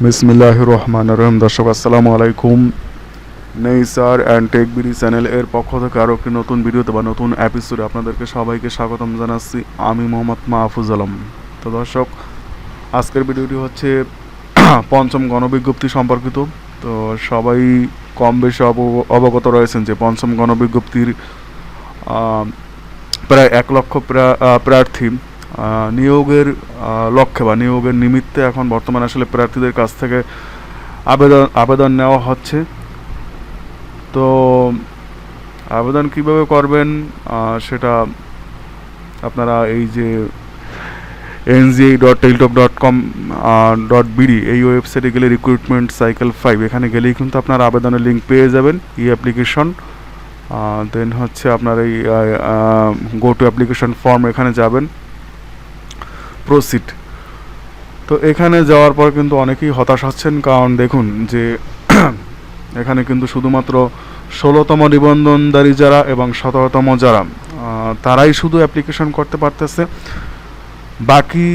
বিসমিল্লাহ রহমান রহিম দর্শক, আসসালামু আলাইকুম। নেই sir and tech BD channel এর পক্ষ থেকে আরও একটি নতুন ভিডিওতে বা নতুন এপিসোডে আপনাদেরকে সবাইকে স্বাগতম জানাচ্ছি। আমি মোহাম্মদ মাহফুজ আলম। তো দর্শক, আজকের ভিডিওটি হচ্ছে পঞ্চম গণবিজ্ঞপ্তি সম্পর্কিত। তো সবাই কম বেশি অব- অবগত রয়েছেন যে পঞ্চম গণবিজ্ঞপ্তির প্রায় এক লক্ষ প্রা- প্রার্থী নিয়োগের লক্ষ্যে বা নিয়োগের নিমিত্তে এখন বর্তমানে আসলে প্রার্থীদের কাছ থেকে আবেদন আবেদন নেওয়া হচ্ছে। তো আবেদন কীভাবে করবেন সেটা আপনারা এই যে NGI dot Teletalk dot com dot BD এই ওয়েবসাইটে গেলে রিক্রুটমেন্ট সাইকেল ফাইভ এখানে গেলেই কিন্তু আপনার আবেদনের লিঙ্ক পেয়ে যাবেন, ই অ্যাপ্লিকেশন দেন হচ্ছে আপনার এই গো টু অ্যাপ্লিকেশন ফর্ম এখানে যাবেন। প্রসিড তো এখানে যাওয়ার পর কিন্তু অনেকেই হতাশ হচ্ছেন, কারণ দেখুন যে এখানে কিন্তু শুধুমাত্র ষোলোতম নিবন্ধনদারী যারা এবং সতেরোতম যারা তারাই শুধু অ্যাপ্লিকেশন করতে পারতেছে। বাকি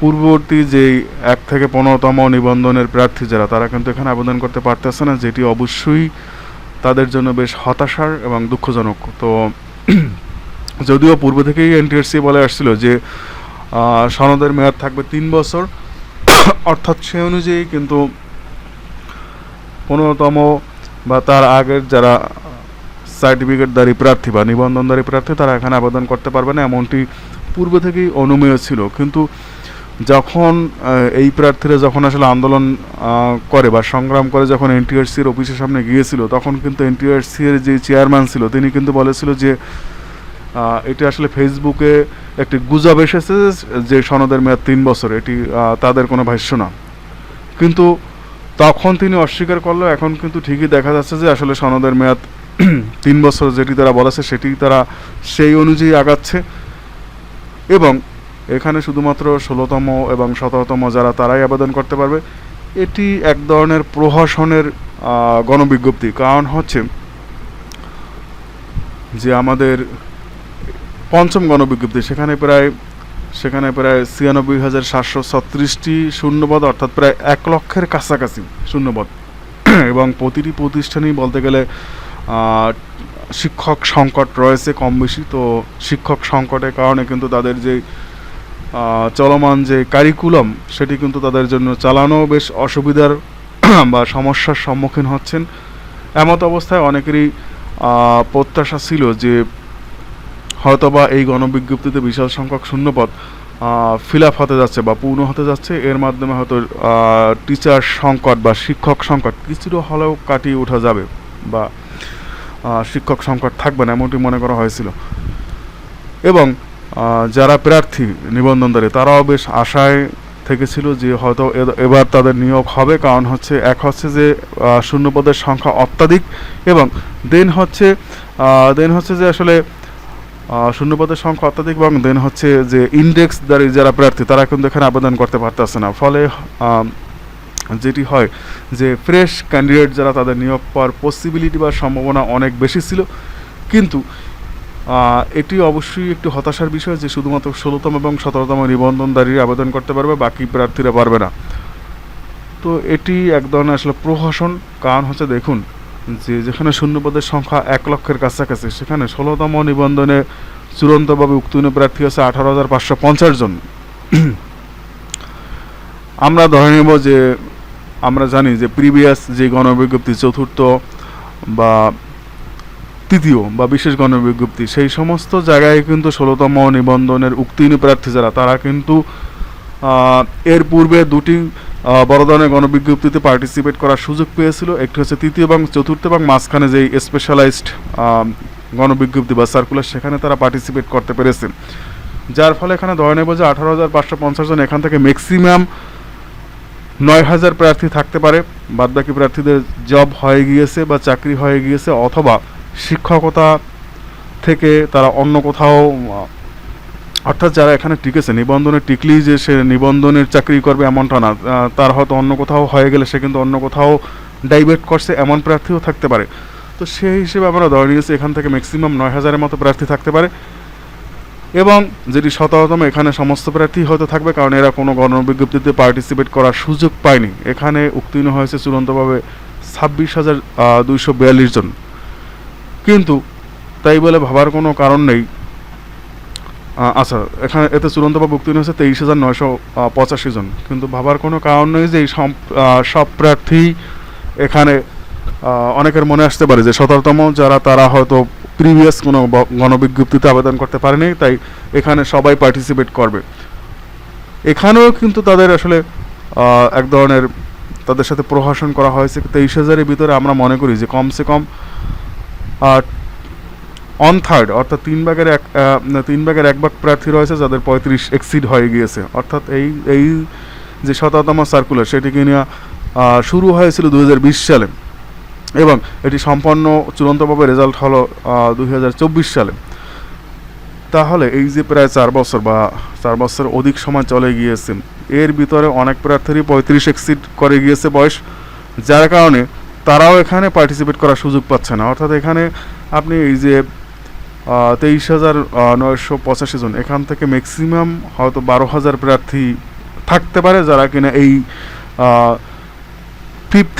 পূর্ববর্তী যেই এক থেকে পনেরোতম নিবন্ধনের প্রার্থী যারা, তারা কিন্তু এখানে আবেদন করতে পারতেছে না, যেটি অবশ্যই তাদের জন্য বেশ হতাশার এবং দুঃখজনক। তো যদিও পূর্ব থেকেই এনটিআরসি বলে আসছিল যে সনদের মেয়াদ থাকবে তিন বছর। অর্থাৎ সে অনুযায়ী কিন্তু পনেরোতম বা তার আগের যারা সার্টিফিকেটধারী প্রার্থী বা নিবন্ধনধারী প্রার্থী, তারা এখানে আবেদন করতে পারবে না, এমনটি পূর্ব থেকেই অনুমেয় ছিল। কিন্তু যখন এই প্রার্থীরা যখন আসলে আন্দোলন করে বা সংগ্রাম করে, যখন এনটিআরসির অফিসের সামনে গিয়েছিল, তখন কিন্তু এনটিআরসির যে চেয়ারম্যান ছিল, তিনি কিন্তু বলেছিল যে এটি আসলে ফেসবুকে একটি গুজব এসেছে যে সনদের মেয়াদ তিন বছর। এটি তাদের কোনো ভাষ্য না। কিন্তু তখন তিনি অস্বীকার করলেও এখন কিন্তু ঠিকই দেখা যাচ্ছে যে আসলে সনদের মেয়াদ তিন বছর যেটি তারা বলেছে সেটি তারা সেই অনুযায়ী আগাচ্ছে। এবং এখানে শুধুমাত্র ষোলোতম এবং সতেরোতম যারা তারাই আবেদন করতে পারবে, এটি এক ধরনের প্রহসনের গণবিজ্ঞপ্তি। কারণ হচ্ছে যে আমাদের পঞ্চম গণবিজ্ঞপ্তি, সেখানে প্রায় সেখানে প্রায় ছিয়ানব্বই হাজার সাতশো ছত্রিশটি শূন্যপদ, অর্থাৎ প্রায় এক লক্ষের কাছাকাছি শূন্যপদ। এবং প্রতিটি প্রতিষ্ঠানই বলতে গেলে শিক্ষক সংকট রয়েছে কম বেশি, তো শিক্ষক সংকটের কারণে কিন্তু তাদের যে চলমান যে কারিকুলাম, সেটি কিন্তু তাদের জন্য চালানো বেশ অসুবিধার বা সমস্যার সম্মুখীন হচ্ছেন। এমত অবস্থায় অনেকেরই প্রত্যাশা ছিল যে হয়তোবা এই গণবিজ্ঞপ্তিতে বিশাল সংখ্যক শূন্যপদ ফিল আপ হতে যাচ্ছে বা পূর্ণ হতে যাচ্ছে। এর মাধ্যমে হয়তো টিচার সংকট বা শিক্ষক সংকট কিছুটা হলেও কাটিয়ে ওঠা যাবে বা শিক্ষক সংকট থাকবে না এমনটি মনে করা হয়েছিল। এবং যারা প্রার্থী নিবন্ধনদারী তারাও বেশ আশায় থেকেছিল যে হয়তো এবার তাদের নিয়োগ হবে। কারণ হচ্ছে, এক হচ্ছে যে শূন্যপদের সংখ্যা অত্যাধিক এবং দেন হচ্ছে দেন হচ্ছে যে আসলে শূন্যপদের সংখ্যা অত্যাধিক এবং দেন হচ্ছে যে ইন্ডেক্স দ্বারা যারা প্রার্থী, তারা কিন্তু এখানে আবেদন করতে পারতেছে না। ফলে যেটি হয় যে ফ্রেশ ক্যান্ডিডেট যারা তাদের নিয়োগ পাওয়ার পসিবিলিটি বা সম্ভাবনা অনেক বেশি ছিল। কিন্তু এটি অবশ্যই একটু হতাশার বিষয় যে শুধুমাত্র ষোলোতম এবং সতেরোতম নিবন্ধনদারী আবেদন করতে পারবে, বাকি প্রার্থীরা পারবে না। তো এটি এক ধরনের আসলে প্রহসন। কারণ হচ্ছে দেখুন যে যেখানে শূন্যপদের সংখ্যা এক লক্ষের কাছাকাছি, সেখানে ষোলোতম নিবন্ধনে চূড়ান্তভাবে উত্তীর্ণ প্রার্থী আছে আঠারো হাজার পাঁচশো পঞ্চাশ জন। আমরা ধরে নেব যে, আমরা জানি যে প্রিভিয়াস যে গণবিজ্ঞপ্তি চতুর্থ বা তৃতীয় বা বিশেষ গণবিজ্ঞপ্তি, সেই সমস্ত জায়গায় কিন্তু ষোলোতম নিবন্ধনের উত্তীর্ণ প্রার্থী যারা, তারা কিন্তু এর পূর্বে দুটি বড় ধরনের গণবিজ্ঞপ্তিতে পার্টিসিপেট করার সুযোগ পেয়েছিল। একটি হচ্ছে তৃতীয় এবং চতুর্থ এবং মাঝখানে যেই স্পেশালাইজড গণবিজ্ঞপ্তি বা সার্কুলার সেখানে তারা পার্টিসিপেট করতে পেরেছে। যার ফলে এখানে ধরে নেব যে আঠারো হাজার পাঁচশো পঞ্চাশ জন এখান থেকে ম্যাক্সিমাম নয় হাজার প্রার্থী থাকতে পারে। বাদবাকি প্রার্থীদের জব হয়ে গিয়েছে বা চাকরি হয়ে গিয়েছে অথবা শিক্ষকতা থেকে তারা অন্য কোথাও অর্থাৎ যারা এখানে টিকেছে, নিবন্ধনে টিকলেই যে সে নিবন্ধনের চাকরি করবে এমনটা না। তার হয়তো অন্য কোথাও হয়ে গেলে সে কিন্তু অন্য কোথাও ডাইভার্ট করছে, এমন প্রার্থীও থাকতে পারে। তো সেই হিসেবে আমরা ধরে নিয়েছি, এখান থেকে ম্যাক্সিমাম নয় হাজারের মতো প্রার্থী থাকতে পারে। এবং যেটি সতেরোতম এখানে সমস্ত প্রার্থী হয়তো থাকবে, কারণ এরা কোনো গণবিজ্ঞপ্তিতে পার্টিসিপেট করার সুযোগ পায়নি। এখানে উত্তীর্ণ হয়েছে চূড়ান্তভাবে ছাব্বিশ হাজার দুইশো বিয়াল্লিশ জন। কিন্তু তাই বলে ভাবার কোনো কারণ নেই। আচ্ছা এখানে এতে চূড়ান্তভাবে উত্তীর্ণ হয়েছে তেইশ হাজার নয়শো পঁচাশি জন। কিন্তু ভাবার কোনো কারণ নেই যে এই সব প্রার্থী এখানে অনেকের মনে আসতে পারে যে সতেরোতম যারা তারা হয়তো প্রিভিয়াস কোনো গণবিজ্ঞপ্তিতে আবেদন করতে পারেনি, তাই এখানে সবাই পার্টিসিপেট করবে। এখানেও কিন্তু তাদের আসলে এক ধরনের তাদের সাথে প্রহসন করা হয়েছে। তেইশ হাজারের ভিতরে আমরা মনে করি যে কমসে কম অন থার্ড অর্থাৎ তিন ভাগের এক তিন ভাগের এক ভাগ প্রার্থী রয়েছে যাদের পঁয়ত্রিশ এক্সিড হয়ে গিয়েছে। অর্থাৎ এই এই যে শততম সার্কুলার সেটিকে নিয়ে শুরু হয়েছিল দু হাজার বিশ সালে এবং এটি সম্পন্ন চূড়ান্তভাবে রেজাল্ট হলো দু হাজার চব্বিশ সালে। তাহলে এই যে প্রায় চার বছর বা চার বছর অধিক সময় চলে গিয়েছে, এর ভিতরে অনেক প্রার্থীরই পঁয়ত্রিশ এক্সিড করে গিয়েছে বয়স। যার কারণে তারাও এখানে পার্টিসিপেট করার সুযোগ পাচ্ছে না। অর্থাৎ এখানে আপনি এই যে তেইশ হাজার নয়শো পঁচাশি জন। এখান থেকে ম্যাক্সিমাম হয়তো বারো হাজার প্রার্থী থাকতে পারে যারা কিনা এই ফিফথ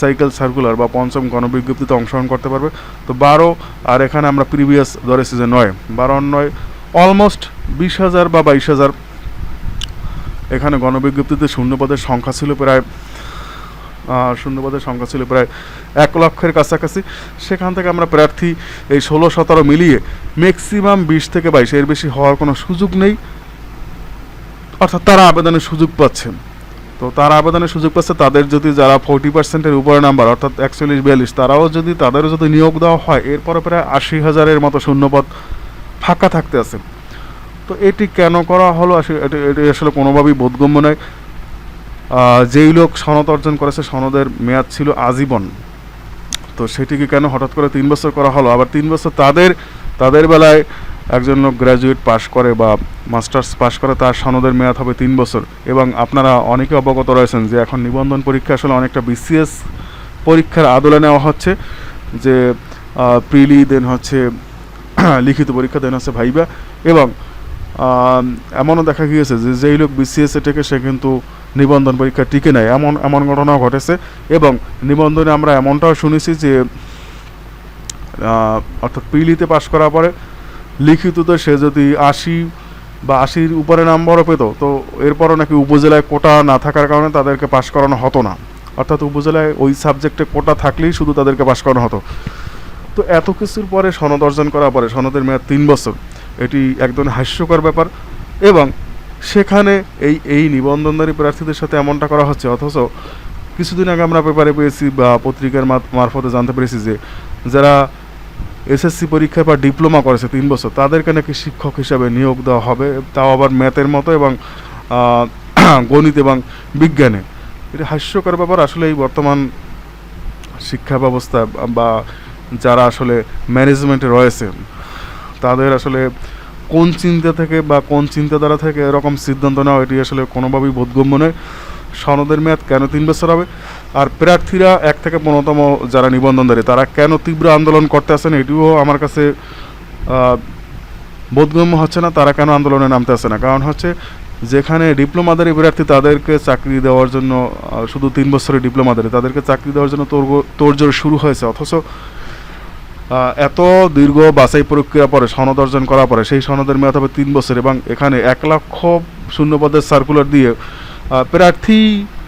সাইকেল সার্কুলার বা পঞ্চম গণবিজ্ঞপ্তিতে অংশগ্রহণ করতে পারবে। তো বারো, আর এখানে আমরা প্রিভিয়াস ধরেছি যে নয়। বারো নয় অলমোস্ট বিশ হাজার বা বাইশ হাজার। এখানে গণবিজ্ঞপ্তিতে শূন্যপদের সংখ্যা ছিল প্রায় শূন্যপদের সংখ্যা ছিল প্রায় এক লক্ষের কাছাকাছি। সেখান থেকে আমরা প্রার্থী এই ষোলো সতেরো মিলিয়ে ম্যাক্সিমাম বিশ থেকে বাইশ এর বেশি হওয়ার কোনো সুযোগ নেই। অর্থাৎ তারা আবেদনের সুযোগ পাচ্ছেন। তো তারা আবেদনের সুযোগ পাচ্ছে, তাদের যদি যারা ফোর্টি পার্সেন্টের উপরে নাম্বার অর্থাৎ একচল্লিশ, বিয়াল্লিশ, তারাও যদি, তাদেরও যদি নিয়োগ দেওয়া হয়, এরপরে প্রায় আশি হাজারের মতো শূন্যপদ ফাঁকা থাকতে আছে। তো এটি কেন করা হলো? এটি আসলে কোনোভাবেই বোধগম্য নয়। যেই লোক সনদ অর্জন করেছে, সনদের মেয়াদ ছিল আজীবন। তো সেটিকে কেন হঠাৎ করে তিন বছর করা হলো? আবার তিন বছর তাদের তাদের বেলায় একজন লোক গ্র্যাজুয়েট পাশ করে বা মাস্টার্স পাশ করে, তার সনদের মেয়াদ হবে তিন বছর। এবং আপনারা অনেকে অবগত রয়েছেন যে এখন নিবন্ধন পরীক্ষা আসলে অনেকটা বিসিএস পরীক্ষার আদলে নেওয়া হচ্ছে। যে প্রিলি দেন হচ্ছে লিখিত পরীক্ষা দেন হচ্ছে ভাইবা। এবং এমনও দেখা গিয়েছে যে, যেই লোক বিসিএস থেকে সে কিন্তু নিবন্ধন পরীক্ষা টিকে নেয়। এমন এমন ঘটনাও ঘটেছে এবং নিবন্ধনে আমরা এমনটাও শুনেছি যে অর্থাৎ পিলিতে পাশ করার পরে লিখিততে সে যদি আশি বা আশির উপরে নাম্বারও পেত, তো এরপরও নাকি উপজেলায় কোটা না থাকার কারণে তাদেরকে পাশ করানো হতো না। অর্থাৎ উপজেলায় ওই সাবজেক্টে কোটা থাকলেই শুধু তাদেরকে পাশ করানো হতো। তো এত কিছুর পরে সনদ অর্জন করার পরে সনদের মেয়াদ তিন বছর। এটি এক ধরনের হাস্যকর ব্যাপার এবং সেখানে এই এই নিবন্ধনধারী প্রার্থীদের সাথে এমনটা করা হচ্ছে, অথচ কিছুদিন আগে আমরা পেপারে পেয়েছি বা পত্রিকার মারফতে জানতে পেরেছি যে যারা এসএসসি পরীক্ষা বা ডিপ্লোমা করেছে তিন বছর, তাদেরকে নাকি শিক্ষক হিসাবে নিয়োগ দেওয়া হবে, তাও আবার ম্যাথের মতো এবং গণিত এবং বিজ্ঞানে। এটা হাস্যকর ব্যাপার, আসলে এই বর্তমান শিক্ষা ব্যবস্থা বা যারা আসলে ম্যানেজমেন্টে রয়েছে তাদের আসলে কোন চিন্তা থেকে বা কোন চিন্তাধারা থেকে এরকম সিদ্ধান্ত নেওয়া, এটি আসলে কোনোভাবেই বোধগম্য নয়। সনদের মেয়াদ কেন তিন বছর হবে? আর প্রার্থীরা এক থেকে পনেরোতম যারা নিবন্ধনধারী, তারা কেন তীব্র আন্দোলন করতে আসেন? এটিও আমার কাছে বোধগম্য হচ্ছে না, তারা কেন আন্দোলনে নামতে আসে না? কারণ হচ্ছে, যেখানে ডিপ্লোমাধারী প্রার্থী তাদেরকে চাকরি দেওয়ার জন্য শুধু তিন বছরের ডিপ্লোমাধারী, তাদেরকে চাকরি দেওয়ার জন্য তোর তোড়জোড় শুরু হয়েছে। অথচ এত দীর্ঘ বাছাই প্রক্রিয়া পরে, সনদ অর্জন করার পরে, সেই সনদের মেয়াদ হবে তিন বছর এবং এখানে এক লক্ষ শূন্যপদের সার্কুলার দিয়ে প্রার্থী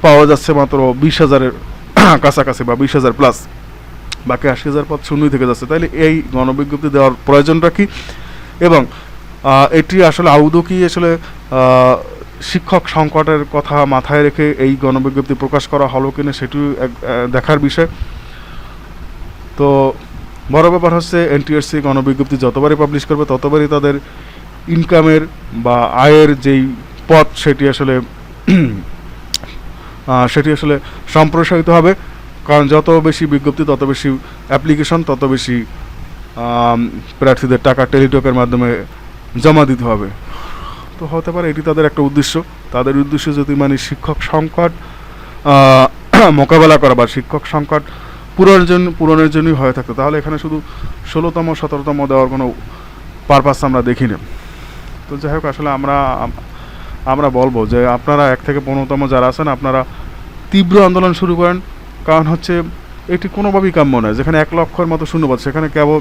পাওয়া যাচ্ছে মাত্র বিশ হাজারের কাছাকাছি বা বিশ হাজার প্লাস বাকি আশি হাজার পদ শূন্যই থেকে যাচ্ছে। তাইলে এই গণবিজ্ঞপ্তি দেওয়ার প্রয়োজনটা কি? এবং এটি আসলে আউদও কি আসলে শিক্ষক সংকটের কথা মাথায় রেখে এই গণবিজ্ঞপ্তি প্রকাশ করা হলো কিনা সেটি দেখার বিষয়। তো বড় ব্যাপার হচ্ছে এনটিআরসি গণবিজ্ঞপ্তি যতবারই পাবলিশ করবে, ততবারই তাদের ইনকামের বা আয়ের যেই পথ সেটি আসলে সেটি আসলে সম্প্রসারিত হবে। কারণ যত বেশি বিজ্ঞপ্তি, তত বেশি অ্যাপ্লিকেশন তত বেশি প্রার্থীদের টাকা টেলিটকের মাধ্যমে জমা দিতে হবে। তো হতে পারে এটি তাদের একটা উদ্দেশ্য। তাদের উদ্দেশ্য যদি মানে শিক্ষক সংকট মোকাবেলা করা বা শিক্ষক সংকট পূরণের জন্য পূরণের জন্যই হয়ে থাকতো। তাহলে এখানে শুধু ষোলোতম, সতেরোতম দেওয়ার কোনো পারপাস আমরা দেখি না তো যাই হোক, আসলে আমরা আমরা বলব যে আপনারা এক থেকে পনেরোতম যারা আছেন, আপনারা তীব্র আন্দোলন শুরু করেন। কারণ হচ্ছে, এটি কোনোভাবেই কাম্য নয়। যেখানে এক লক্ষের মতো শূন্যপদ, সেখানে কেবল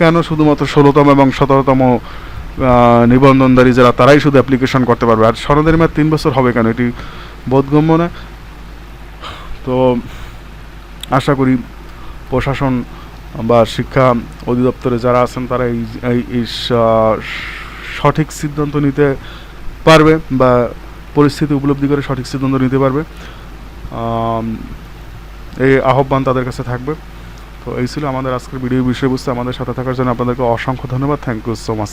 কেন শুধুমাত্র ষোলোতম এবং সতেরোতম নিবন্ধনধারী যারা, তারাই শুধু অ্যাপ্লিকেশন করতে পারবে। আর সনদের মেয়াদ তিন বছর হবে কেন? এটি বোধগম্য নয়। তো আশা করি প্রশাসন বা শিক্ষা অধিদপ্তরে যারা আছেন তারা এই সঠিক সিদ্ধান্ত নিতে পারবে বা পরিস্থিতি উপলব্ধি করে সঠিক সিদ্ধান্ত নিতে পারবে। এই আহ্বান তাদের কাছে থাকবে। তো এই ছিল আমাদের আজকের ভিডিও বিষয়বস্তু। আমাদের সাথে থাকার জন্য আপনাদেরকে অসংখ্য ধন্যবাদ। Thank you so much